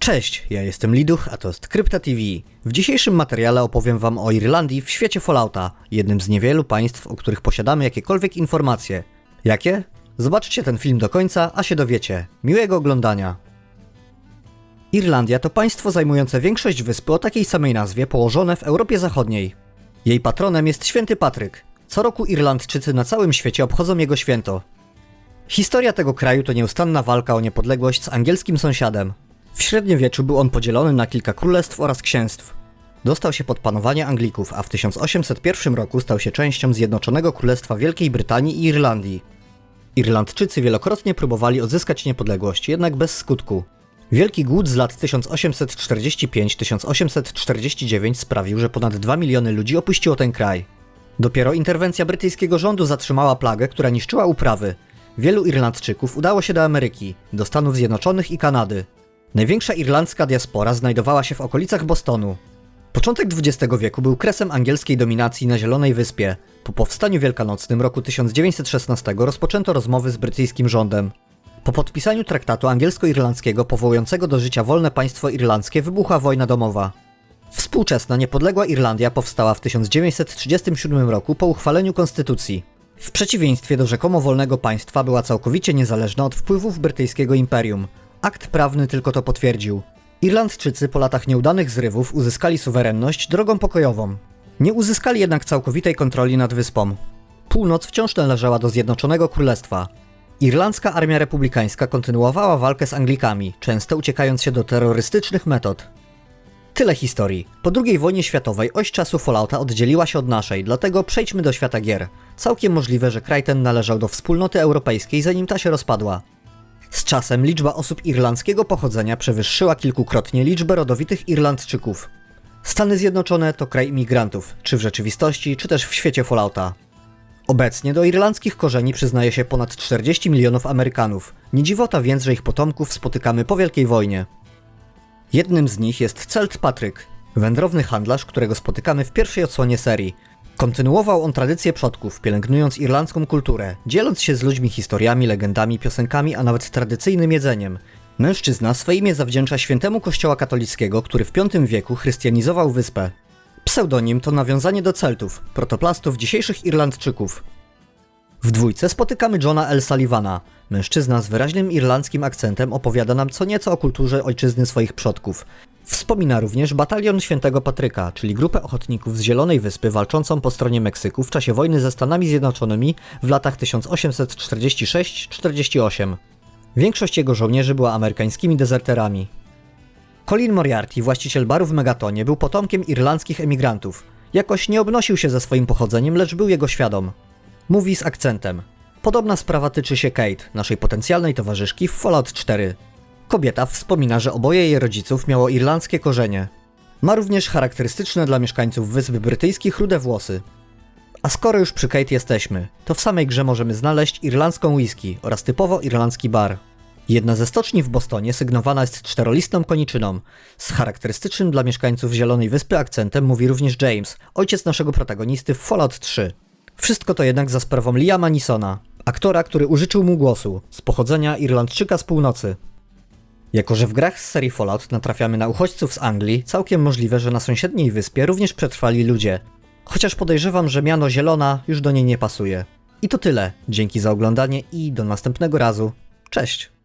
Cześć, ja jestem Liduch, a to jest Krypta TV. W dzisiejszym materiale opowiem wam o Irlandii w świecie Fallouta, jednym z niewielu państw, o których posiadamy jakiekolwiek informacje. Jakie? Zobaczcie ten film do końca, a się dowiecie. Miłego oglądania. Irlandia to państwo zajmujące większość wyspy o takiej samej nazwie, położone w Europie Zachodniej. Jej patronem jest święty Patryk. Co roku Irlandczycy na całym świecie obchodzą jego święto. Historia tego kraju to nieustanna walka o niepodległość z angielskim sąsiadem. W średniowieczu był on podzielony na kilka królestw oraz księstw. Dostał się pod panowanie Anglików, a w 1801 roku stał się częścią Zjednoczonego Królestwa Wielkiej Brytanii i Irlandii. Irlandczycy wielokrotnie próbowali odzyskać niepodległość, jednak bez skutku. Wielki głód z lat 1845-1849 sprawił, że ponad 2 miliony ludzi opuściło ten kraj. Dopiero interwencja brytyjskiego rządu zatrzymała plagę, która niszczyła uprawy. Wielu Irlandczyków udało się do Ameryki, do Stanów Zjednoczonych i Kanady. Największa irlandzka diaspora znajdowała się w okolicach Bostonu. Początek XX wieku był kresem angielskiej dominacji na Zielonej Wyspie. Po powstaniu wielkanocnym roku 1916 rozpoczęto rozmowy z brytyjskim rządem. Po podpisaniu traktatu angielsko-irlandzkiego powołującego do życia wolne państwo irlandzkie wybuchła wojna domowa. Współczesna niepodległa Irlandia powstała w 1937 roku po uchwaleniu konstytucji. W przeciwieństwie do rzekomo wolnego państwa była całkowicie niezależna od wpływów brytyjskiego imperium. Akt prawny tylko to potwierdził. Irlandczycy po latach nieudanych zrywów uzyskali suwerenność drogą pokojową. Nie uzyskali jednak całkowitej kontroli nad wyspą. Północ wciąż należała do Zjednoczonego Królestwa. Irlandzka Armia Republikańska kontynuowała walkę z Anglikami, często uciekając się do terrorystycznych metod. Tyle historii. Po II wojnie światowej oś czasu Fallouta oddzieliła się od naszej, dlatego przejdźmy do świata gier. Całkiem możliwe, że kraj ten należał do wspólnoty europejskiej zanim ta się rozpadła. Z czasem liczba osób irlandzkiego pochodzenia przewyższyła kilkukrotnie liczbę rodowitych Irlandczyków. Stany Zjednoczone to kraj imigrantów, czy w rzeczywistości, czy też w świecie Fallouta. Obecnie do irlandzkich korzeni przyznaje się ponad 40 milionów Amerykanów. Nie dziwota więc, że ich potomków spotykamy po Wielkiej Wojnie. Jednym z nich jest Celt Patryk, wędrowny handlarz, którego spotykamy w pierwszej odsłonie serii. Kontynuował on tradycję przodków, pielęgnując irlandzką kulturę, dzieląc się z ludźmi historiami, legendami, piosenkami, a nawet tradycyjnym jedzeniem. Mężczyzna swe imię zawdzięcza świętemu kościoła katolickiego, który w V wieku chrystianizował wyspę. Pseudonim to nawiązanie do Celtów, protoplastów dzisiejszych Irlandczyków. W dwójce spotykamy Johna L. Sullivana. Mężczyzna z wyraźnym irlandzkim akcentem opowiada nam co nieco o kulturze ojczyzny swoich przodków. Wspomina również batalion Świętego Patryka, czyli grupę ochotników z Zielonej Wyspy walczącą po stronie Meksyku w czasie wojny ze Stanami Zjednoczonymi w latach 1846-48. Większość jego żołnierzy była amerykańskimi dezerterami. Colin Moriarty, właściciel baru w Megatonie, był potomkiem irlandzkich emigrantów. Jakoś nie obnosił się ze swoim pochodzeniem, lecz był jego świadom. Mówi z akcentem. Podobna sprawa tyczy się Kate, naszej potencjalnej towarzyszki w Fallout 4. Kobieta wspomina, że oboje jej rodziców miało irlandzkie korzenie. Ma również charakterystyczne dla mieszkańców Wysp Brytyjskich rude włosy. A skoro już przy Kate jesteśmy, to w samej grze możemy znaleźć irlandzką whisky oraz typowo irlandzki bar. Jedna ze stoczni w Bostonie sygnowana jest czterolistną koniczyną. Z charakterystycznym dla mieszkańców Zielonej Wyspy akcentem mówi również James, ojciec naszego protagonisty w Fallout 3. Wszystko to jednak za sprawą Liama Nisona, aktora, który użyczył mu głosu, z pochodzenia Irlandczyka z północy. Jako, że w grach z serii Fallout natrafiamy na uchodźców z Anglii, całkiem możliwe, że na sąsiedniej wyspie również przetrwali ludzie. Chociaż podejrzewam, że miano Zielona już do niej nie pasuje. I to tyle. Dzięki za oglądanie i do następnego razu. Cześć!